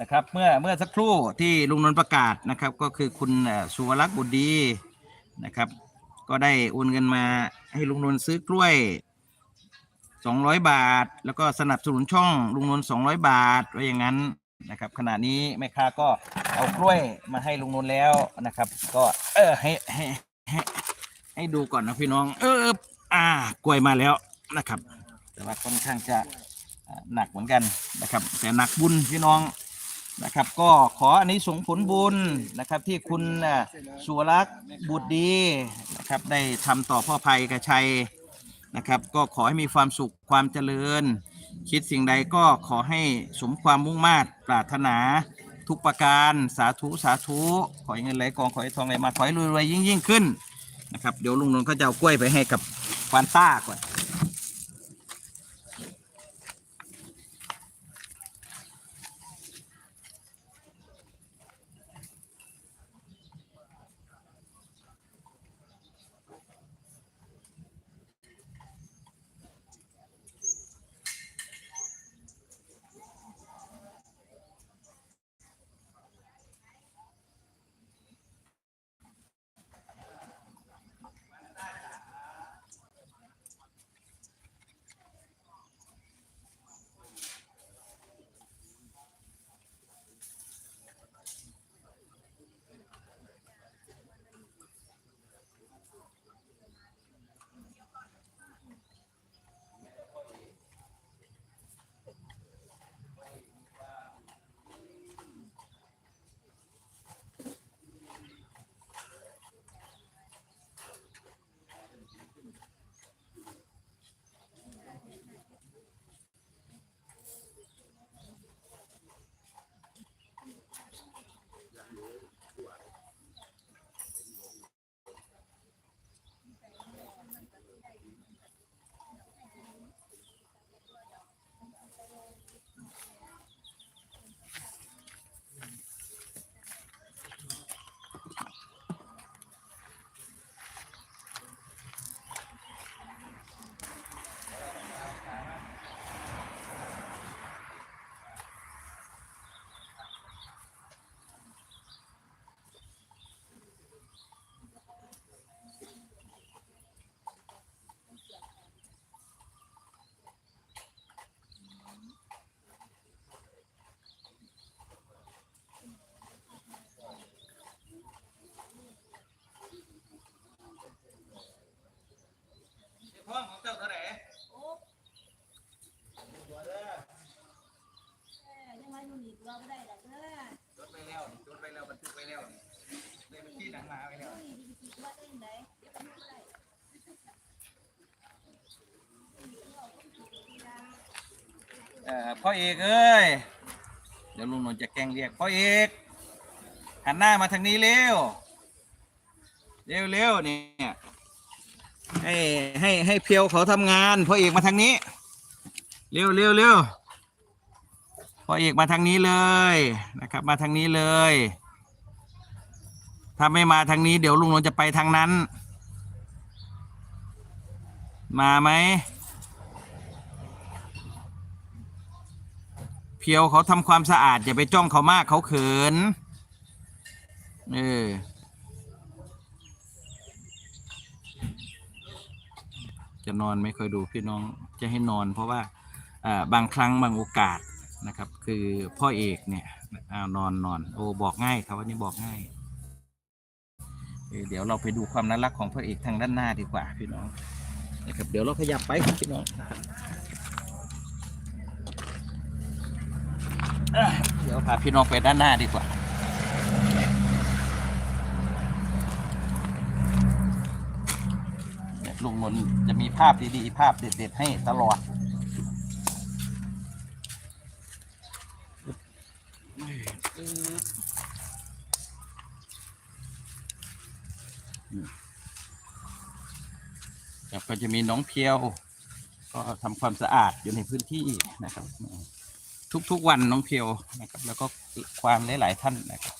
นะครับเมื่อเมื่อสักครู่ที่ลุงนนท์ประกาศนะครับ ก็คือคุณสุวรักษ์บุตรดีนะครับ ก็ได้โอนเงินมาให้ลุงนนท์ซื้อกล้วย 200 บาท แล้วก็สนับสนุนช่องลุงนนท์200 บาทไว้อย่างนั้นนะครับ ขณะนี้แม่ค้าก็เอากล้วยมาให้ลุงนนท์แล้วนะครับ ก็เออให้ให้ให้ให้ดูก่อนนะพี่น้อง เอออ่ากล้วยมาแล้วนะครับ แต่ว่าค่อนข้างจะ หนักเหมือนกันนะครับแต่หนักบุญพี่น้องนะครับ ก็ขออันนี้ส่งผลบุญนะครับที่คุณสุวรักษ์บุตรดีนะครับได้ทำต่อพ่อภัยกระชัยนะครับ ก็ขอให้มีความสุขความเจริญ คิดสิ่งใดก็ขอให้สมความมุ่งมา่ปรารถนาทุกประการสาธุสาธุ ขอให้เงินไหลกองขอให้ทองไหลมาขอให้รวยๆยิ่งยิ่งขึ้นนะครับเดี๋ยวลุงนนท์เขาจะเอากล้วยไปให้กับควานต้าก่อน อ่อพ่อเอกเอ้ย เดี๋ยวลุงนนท์จะแกล้งเรียกพ่อเอกหันหน้ามาทางนี้เร็ว เร็วเร็วเนี่ยให้ให้ให้เพียวเขาทำงานพ่อเอกมาทางนี้ เร็วเร็วเร็วพ่อเอกมาทางนี้เลยนะครับ มาทางนี้เลย ถ้าไม่มาทางนี้ เดี๋ยวลุงนนท์จะไปทางนั้น มาไหม เพียวเขาทำความสะอาด อย่าไปจ้องเขามากเขาเขิน เออ จะนอนไม่ค่อยดูพี่น้องจะให้นอน เพราะว่าบางครั้งบางโอกาสนะครับ คือพ่อเอกเนี่ยอนอนนอนโอ้บอกง่ายครับวันนี้บอกง่ายเเดี๋ยวเราไปดูความน่ารักของพ่อเอกทางด้านหน้าดีกว่าพี่น้องนะครับเดี๋ยวเราขยับไปพี่น้องนะครับ อะ เดี๋ยวพาพี่น้องไปด้านหน้าดีกว่าเนี่ยลุงมนจะมีภาพดีๆ ภาพเด็ดๆ ให้ตลอด แล้วก็จะมีน้องเพียว ก็ทำความสะอาดอยู่ในพื้นที่นะครับ ทุกๆวันน้องเพียวนะครับ แล้วก็ความหลายๆท่านนะครับ